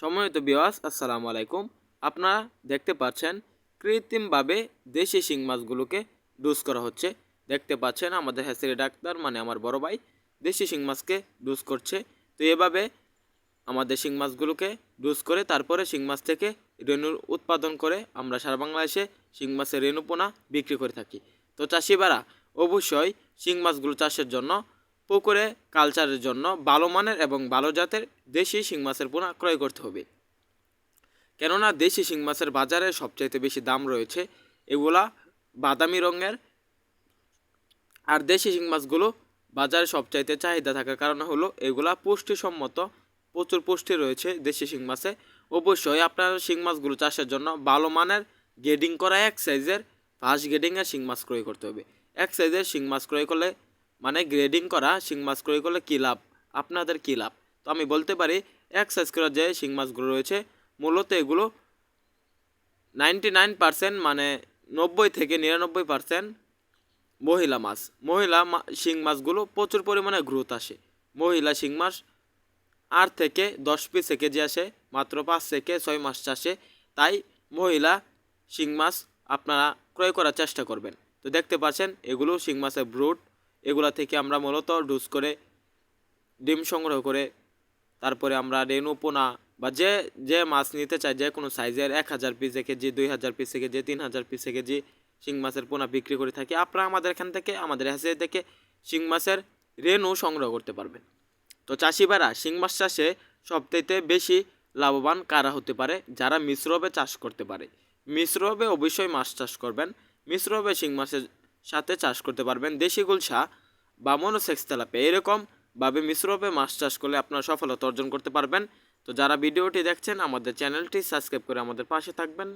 সম্মানিত বিওয়াস আসসালামু আলাইকুম। আপনারা দেখতে পাচ্ছেন, কৃত্রিমভাবে দেশি শিং মাছগুলোকে ডোজ করা হচ্ছে। দেখতে পাচ্ছেন, আমাদের হ্যাসিরি ডাক্তার মানে আমার বড় ভাই, দেশি শিং মাছকে ডোজ করছে। তো এভাবে আমাদের শিং মাছগুলোকে ডোজ করে, তারপরে শিং মাছ থেকে রেণুর উৎপাদন করে, আমরা সারা বাংলাদেশে শিং মাছের রেণু পোনা বিক্রি করে থাকি। তো চাষিবারা অবশ্যই শিং মাছগুলো চাষের জন্য পুকুরে কালচারের জন্য ভালো মানের এবং ভালো জাতের দেশি শিং মাছের পোনা ক্রয় করতে হবে। কেননা দেশি শিং মাছের বাজারে সবচাইতে বেশি দাম রয়েছে এগুলা বাদামি রঙের। আর দেশি শিং মাছগুলো বাজারে সবচাইতে চাহিদা থাকার কারণ হলো এগুলা পুষ্টিসম্মত, প্রচুর পুষ্টি রয়েছে দেশি শিং মাছে। অবশ্যই আপনার শিং মাছগুলো চাষের জন্য ভালো মানের গ্রেডিং করা এক সাইজের ফার্স্ট গ্রেডিংয়ের শিং মাছ ক্রয় করতে হবে। এক সাইজের শিং মাছ ক্রয় করলে মানে গ্রেডিং করা, শিং মাছ ক্রয় করলে কী লাভ? আপনাদের কী লাভ? তো আমি বলতে পারি, এক সাইজ করা যে শিং মাছগুলো রয়েছে, মূলত এগুলো নাইনটি নাইন পার্সেন্ট মানে নব্বই থেকে নিরানব্বই পার্সেন্ট মহিলা মাছ। মহিলা শিং মাছগুলো প্রচুর পরিমাণে গ্রোথ আসে। মহিলা শিং মাছ আট থেকে দশ পিস কেজি আসে, মাত্র পাঁচ থেকে ছয় মাস চাষে। তাই মহিলা শিং মাছ আপনারা ক্রয় করার চেষ্টা করবেন। তো দেখতে পাচ্ছেন, এগুলো শিং মাছের ব্রুট এগুলা থেকে আমরা মূলত ডুস করে ডিম সংগ্রহ করে তারপরে আমরা রেনু পোনা বা যে যে মাছ নিতে চাই যে কোনো সাইজের এক হাজার পিস কেজি দুই হাজার পিস কেজি তিন হাজার পিস কেজি শিং মাছের পোনা বিক্রি করে থাকি, আপনারা আমাদের এখান থেকে, আমাদের হ্যাসে থেকে শিং মাছের রেনু সংগ্রহ করতে পারবেন। তো চাষিবারা শিং মাছ চাষে সবথেকে বেশি লাভবান কারা হতে পারে? যারা মিশ্রভাবে চাষ করতে পারে। মিশ্রভাবে অবশ্যই মাছ চাষ করবেন। মিশ্রভাবে শিং মাছের সাথে চাষ করতে পারবেন। দেশি গুলশা বা মনোসেক্স তেলাপে এরকম ভাবে মিশ্রভাবে মাছ চাষ করলে আপনারা সফলতা অর্জন করতে পারবেন। তো যারা ভিডিওটি দেখছেন, আমাদের চ্যানেলটি সাবস্ক্রাইব করে আমাদের পাশে থাকবেন।